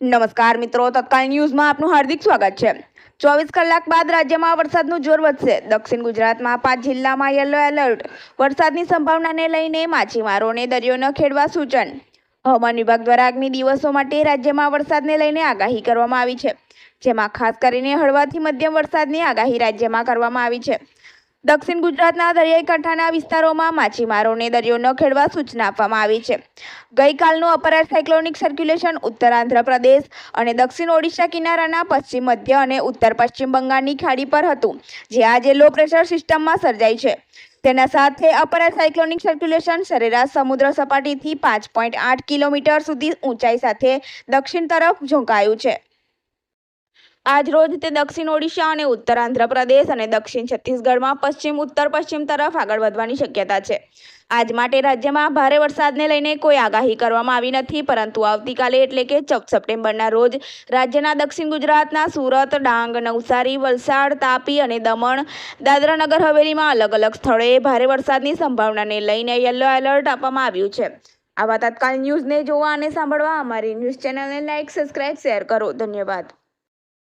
નમસ્કાર મિત્રો, તત્કાલ ન્યૂઝમાં આપનું હાર્દિક સ્વાગત છે. ચોવીસ કલાક બાદ રાજ્યમાં વરસાદનું જોર વધશે. દક્ષિણ ગુજરાતમાં પાંચ જિલ્લામાં યલો એલર્ટ. વરસાદની સંભાવનાને લઈને માછીમારોને દરિયો ન ખેડવા સૂચન. હવામાન વિભાગ દ્વારા આગામી દિવસો માટે રાજ્યમાં વરસાદને લઈને આગાહી કરવામાં આવી છે. જેમાં ખાસ કરીને હળવાથી મધ્યમ વરસાદની આગાહી રાજ્યમાં કરવામાં આવી છે. દક્ષિણ ગુજરાતના દરિયાઈ કાંઠાના વિસ્તારોમાં માછીમારોને દરિયો ન ખેડવા સૂચના આપવામાં આવી છે. ગઈકાલનું અપર એર સાયક્લોનિક સર્ક્યુલેશન ઉત્તર આંધ્રપ્રદેશ અને દક્ષિણ ઓડિશા કિનારાના પશ્ચિમ, મધ્ય અને ઉત્તર પશ્ચિમ બંગાળની ખાડી પર હતું, જે આજે લો પ્રેશર સિસ્ટમમાં સર્જાઈ છે. તેના સાથે અપર સાયક્લોનિક સર્ક્યુલેશન સરેરાશ સમુદ્ર સપાટીથી પાંચ પોઈન્ટ આઠ કિલોમીટર સુધી ઊંચાઈ સાથે દક્ષિણ તરફ ઝોંકાયું છે. આજ રોજ તે દક્ષિણ ઓડિશા અને ઉત્તર આંધ્રપ્રદેશ અને દક્ષિણ છત્તીસગઢમાં પશ્ચિમ, ઉત્તર, પશ્ચિમ તરફ આગળ વધવાની શક્યતા છે. આજ માટે રાજ્યમાં ભારે વરસાદને લઈને કોઈ આગાહી કરવામાં આવી નથી, પરંતુ આવતીકાલે એટલે કે ચૌદ સપ્ટેમ્બરના રોજ રાજ્યના દક્ષિણ ગુજરાતના સુરત, ડાંગ, નવસારી, વલસાડ, તાપી અને દમણ, દાદરાનગર, હવેલીમાં અલગ અલગ સ્થળોએ ભારે વરસાદની સંભાવનાને લઈને યલો એલર્ટ આપવામાં આવ્યું છે. આવા તત્કાલ ન્યૂઝને જોવા અને સાંભળવા અમારી ન્યૂઝ ચેનલને લાઇક સબસ્ક્રાઇબ, શેર કરો. ધન્યવાદ.